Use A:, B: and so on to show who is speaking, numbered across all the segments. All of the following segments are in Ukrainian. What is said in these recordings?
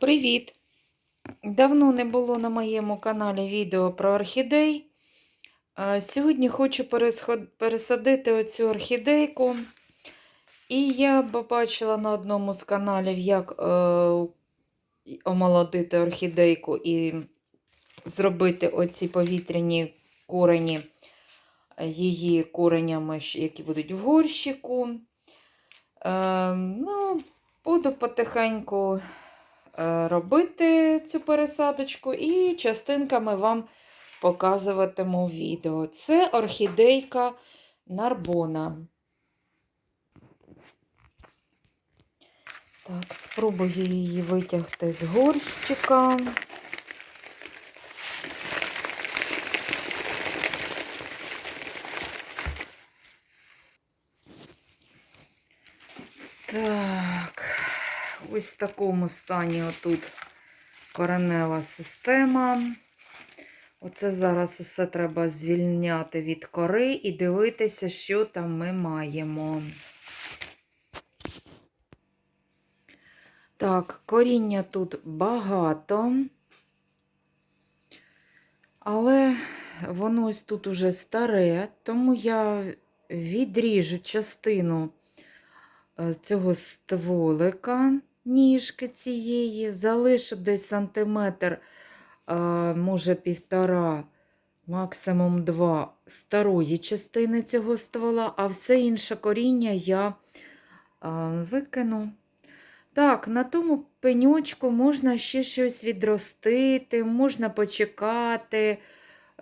A: Привіт! Давно не було на моєму каналі відео про орхідей. Е, Сьогодні хочу пересадити оцю орхідейку. І я побачила на одному з каналів, як е, омолодити орхідейку і зробити оці повітряні корені її коренями, які будуть в горщику. Е, ну, буду потихеньку робити цю пересадочку і частинками вам показуватиму відео. Це орхідейка Нарбона. Так, спробую її витягти з горщика. Так, ось в такому стані отут коренева система. Оце зараз усе треба звільняти від кори і дивитися, що там ми маємо. Так, коріння тут багато, але воно ось тут уже старе, тому я відріжу частину е, цього стволика, ніжки цієї, залишу десь сантиметр, може півтора, максимум два старої частини цього ствола, а все інше коріння я викину. Так, на тому пеньочку можна ще щось відростити, можна почекати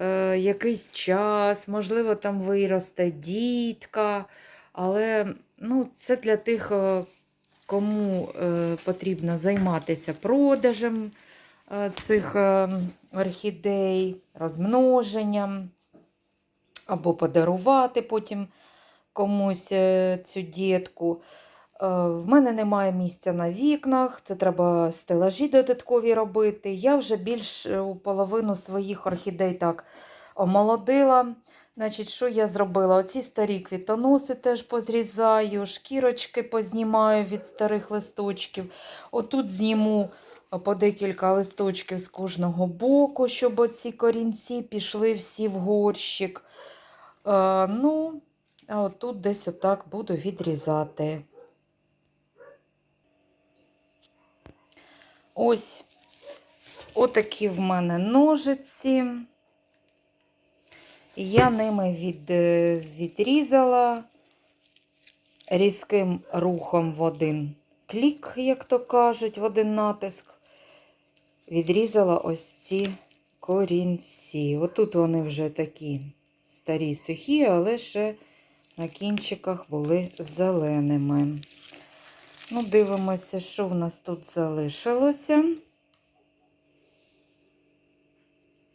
A: е, якийсь час, можливо, там виросте дітка. Але ну, це для тих, е, кому е, потрібно займатися продажем е, цих е, орхідей, розмноженням, або подарувати потім комусь цю дітку. В мене немає місця на вікнах, це треба стелажі додаткові робити. Я вже більш половину своїх орхідей так омолодила. Значить, що я зробила? Оці старі квітоноси теж позрізаю, шкірочки познімаю від старих листочків. Отут зніму по декілька листочків з кожного боку, щоб оці корінці пішли всі в горщик. Е, ну, а отут десь отак буду відрізати. Ось отакі в мене ножиці. Я ними від, е, відрізала різким рухом в один клік, як то кажуть, в один натиск. Відрізала ось ці корінці. Отут вони вже такі старі сухі, але ще на кінчиках були зеленими. Ну, дивимося, що в нас тут залишилося.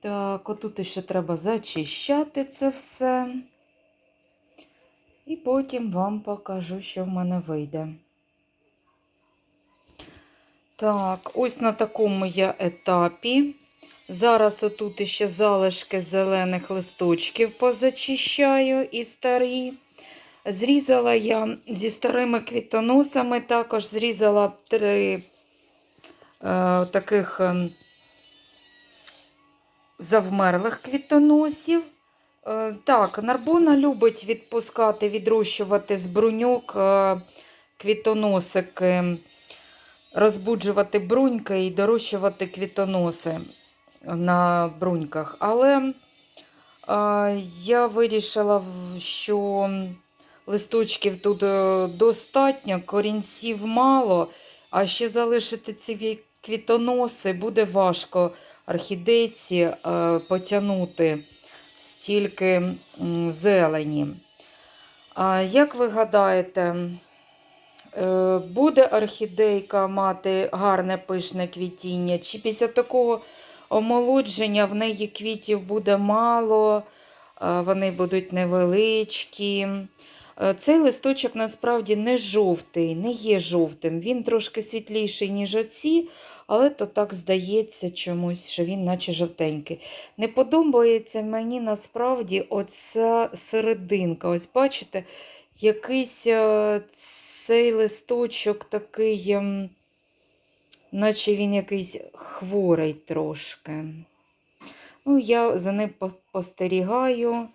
A: Так, отут ще треба зачищати це все. І потім вам покажу, що в мене вийде. Так, ось на такому я етапі. Зараз отут ще залишки зелених листочків позачищаю і старі. Зрізала я зі старими квітоносами, також зрізала три е, таких е, завмерлих квітоносів. Е, так, Нарбона любить відпускати, відрощувати з бруньок е, квітоносики, розбуджувати бруньки і дорощувати квітоноси на бруньках. Але е, я вирішила, що листочків тут достатньо, корінців мало, а ще залишити ці квітоноси буде важко орхідейці е, потягнути стільки зелені. Як ви гадаєте, е, буде орхідейка мати гарне пишне квітіння? Чи після такого омолодження в неї квітів буде мало, е, вони будуть невеличкі? Е, Цей листочок насправді не жовтий, не є жовтим. Він трошки світліший, ніж оці, але то так здається чомусь, що він наче жовтенький. Не подобається мені насправді оця серединка. Ось бачите, якийсь е, цей листочок такий ем, наче він якийсь хворий трошки. Ну, я за ним по- спостерігаю,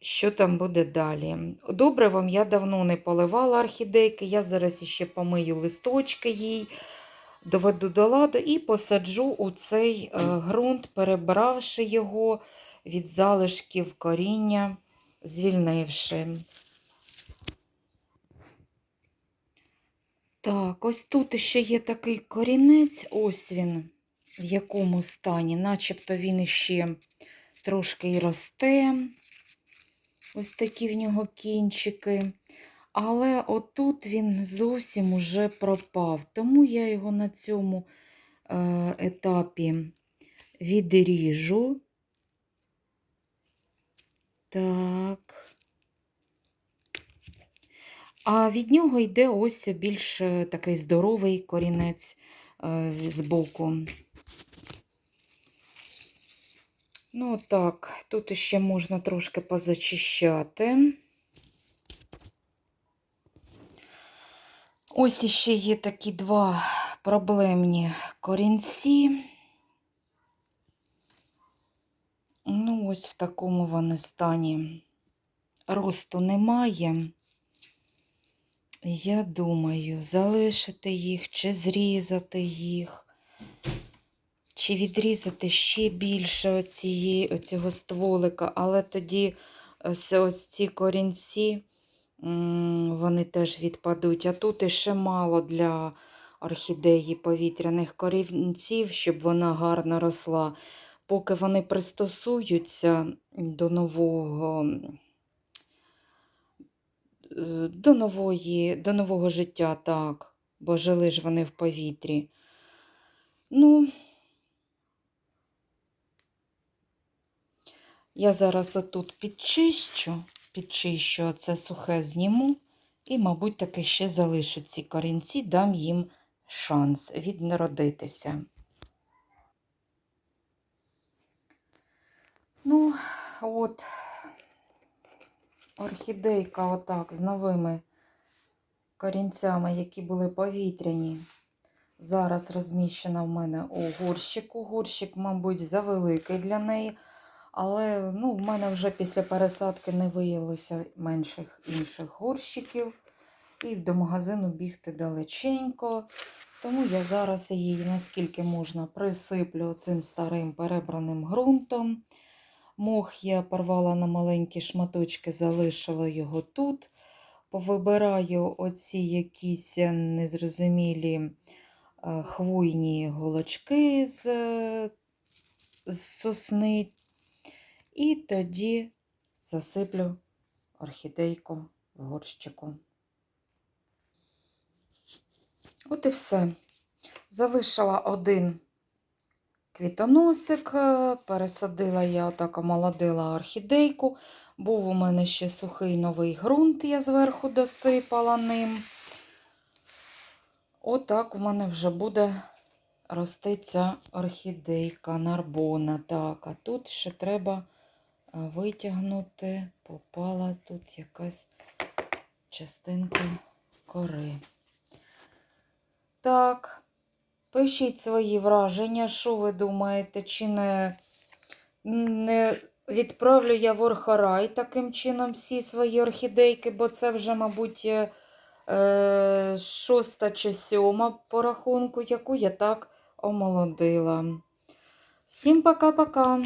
A: що там буде далі. Добривом я давно не поливала орхідейки. Я зараз ще помию листочки їй, доведу до ладу і посаджу у цей е, ґрунт, перебравши його від залишків коріння, звільнивши. Так, ось тут ще є такий корінець, ось він в якому стані, начебто він іще трошки й росте. Ось такі в нього кінчики. Але отут він зовсім уже пропав. Тому я його на цьому е, етапі відріжу. Так. А від нього йде ось більш е, такий здоровий корінець е, збоку. Ну так, тут ще можна трошки позачищати. Ось іще є такі два проблемні корінці. Ну, ось в такому вони стані. Росту немає. Я думаю, залишити їх чи зрізати їх, чи відрізати ще більше оцієї, оцього стволика, але тоді ось, ось ці корінці, вони теж відпадуть. А тут іще мало для орхідеї повітряних корінців, щоб вона гарно росла. Поки вони пристосуються до нового е, до, нової, до нового життя, так, бо жили ж вони в повітрі. Ну, я зараз отут підчищу, підчищу, це сухе зніму, і, мабуть, таки ще залишу ці корінці, дам їм шанс віднародитися. Ну, от, орхідейка отак з новими корінцями, які були повітряні. Зараз розміщена в мене у горщику. Горщик, мабуть, завеликий для неї. Але ну, в мене вже після пересадки не виявилося менших інших горщиків. І до магазину бігти далеченько. Тому я зараз її, наскільки можна, присиплю цим старим перебраним ґрунтом. Мох я порвала на маленькі шматочки, залишила його тут. Повибираю оці якісь незрозумілі е, хвойні голочки з, з сосни. І тоді засиплю орхідейку в горщику. От і все. Залишила один квітоносик, е, пересадила я отак омолодила орхідейку. Був у мене ще сухий новий ґрунт, я зверху досипала ним. Отак у мене вже буде рости ця орхідейка нарбона. Так, а тут ще треба витягнути, попала тут якась частинка кори. Так, пишіть свої враження, що ви думаєте, чи не, не відправлю я в Орхарай таким чином всі свої орхідейки, бо це вже, мабуть, е, е, шоста чи сьома по рахунку, яку я так омолодила. Всім пока-пока!